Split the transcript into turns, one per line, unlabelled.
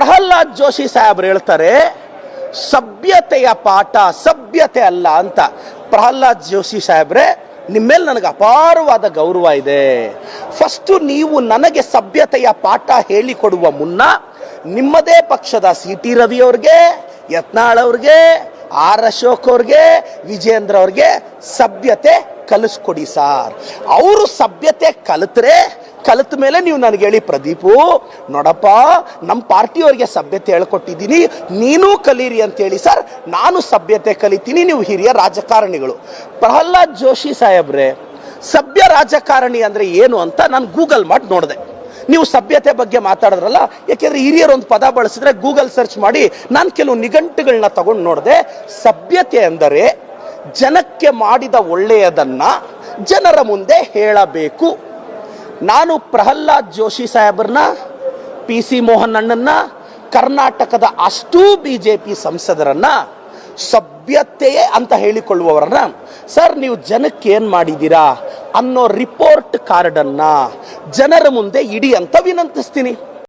ಪ್ರಹ್ಲಾದ್ ಜೋಶಿ ಸಾಹೇಬ್ರು ಹೇಳ್ತಾರೆ, ಸಭ್ಯತೆಯ ಪಾಠ ಸಭ್ಯತೆ ಅಲ್ಲ ಅಂತ. ಪ್ರಹ್ಲಾದ್ ಜೋಶಿ ಸಾಹೇಬ್ರೆ ನಿಮ್ಮ ಮೇಲೆ ನನಗೆ ಅಪಾರವಾದ ಗೌರವ ಇದೆ. ಫಸ್ಟು ನೀವು ನನಗೆ ಸಭ್ಯತೆಯ ಪಾಠ ಹೇಳಿಕೊಡುವ ಮುನ್ನ, ನಿಮ್ಮದೇ ಪಕ್ಷದ ಸಿ ಟಿ ರವಿ ಅವ್ರಿಗೆ, ಯತ್ನಾಳ್ ಅವ್ರಿಗೆ, ಆರ್ ಅಶೋಕ್ ಅವ್ರಿಗೆ, ವಿಜೇಂದ್ರ ಅವ್ರಿಗೆ ಸಭ್ಯತೆ ಕಲಿಸ್ಕೊಡಿ ಸಾರ್. ಅವರು ಸಭ್ಯತೆ ಕಲಿತ್ರೆ ಕಲಿತ ಮೇಲೆ ನೀವು ನನಗೆ ಹೇಳಿ, ಪ್ರದೀಪು, ನೋಡಪ್ಪ ನಮ್ಮ ಪಾರ್ಟಿಯವ್ರಿಗೆ ಸಭ್ಯತೆ ಹೇಳ್ಕೊಟ್ಟಿದ್ದೀನಿ. ನೀನು ಕಲೀರಿ ಅಂತೇಳಿ ಸರ್, ನಾನು ಸಭ್ಯತೆ ಕಲಿತೀನಿ, ನೀವು ಹಿರಿಯ ರಾಜಕಾರಣಿಗಳು. ಪ್ರಹ್ಲಾದ್ ಜೋಶಿ ಸಾಹೇಬ್ರೆ, ಸಭ್ಯ ರಾಜಕಾರಣಿ ಅಂದರೆ ಏನು ಅಂತ ನಾನು ಗೂಗಲ್ ಮಾಡಿ ನೋಡಿದೆ. ನೀವು ಸಭ್ಯತೆ ಬಗ್ಗೆ ಮಾತಾಡಿದ್ರಲ್ಲ, ಯಾಕೆಂದರೆ ಹಿರಿಯರು ಒಂದು ಪದ ಬಳಸಿದ್ರೆ ಗೂಗಲ್ ಸರ್ಚ್ ಮಾಡಿ ನಾನು ಕೆಲವು ನಿಘಂಟುಗಳನ್ನ ತಗೊಂಡು ನೋಡಿದೆ. ಸಭ್ಯತೆ ಅಂದರೆ ಜನಕ್ಕೆ ಮಾಡಿದ ಒಳ್ಳೆಯದನ್ನು ಜನರ ಮುಂದೆ ಹೇಳಬೇಕು. ನಾನು ಪ್ರಹ್ಲಾದ್ ಜೋಶಿ ಸಾಹೇಬ್ರನ್ನ, ಪಿ ಸಿ ಮೋಹನ್ ಅಣ್ಣನ್ನ, ಕರ್ನಾಟಕದ ಅಷ್ಟೂ ಬಿ ಜೆ ಪಿ ಸಂಸದರನ್ನ ಸಭ್ಯತೆಯೇ ಅಂತ ಹೇಳಿಕೊಳ್ಳುವವರನ್ನ, ಸರ್, ನೀವು ಜನಕ್ಕೆ ಏನು ಮಾಡಿದ್ದೀರಾ? ಅನ್ನೋ ರಿಪೋರ್ಟ್ ಕಾರ್ಡನ್ನು ಜನರ ಮುಂದೆ ಇಡಿ ಅಂತ ವಿನಂತಿಸ್ತೀನಿ.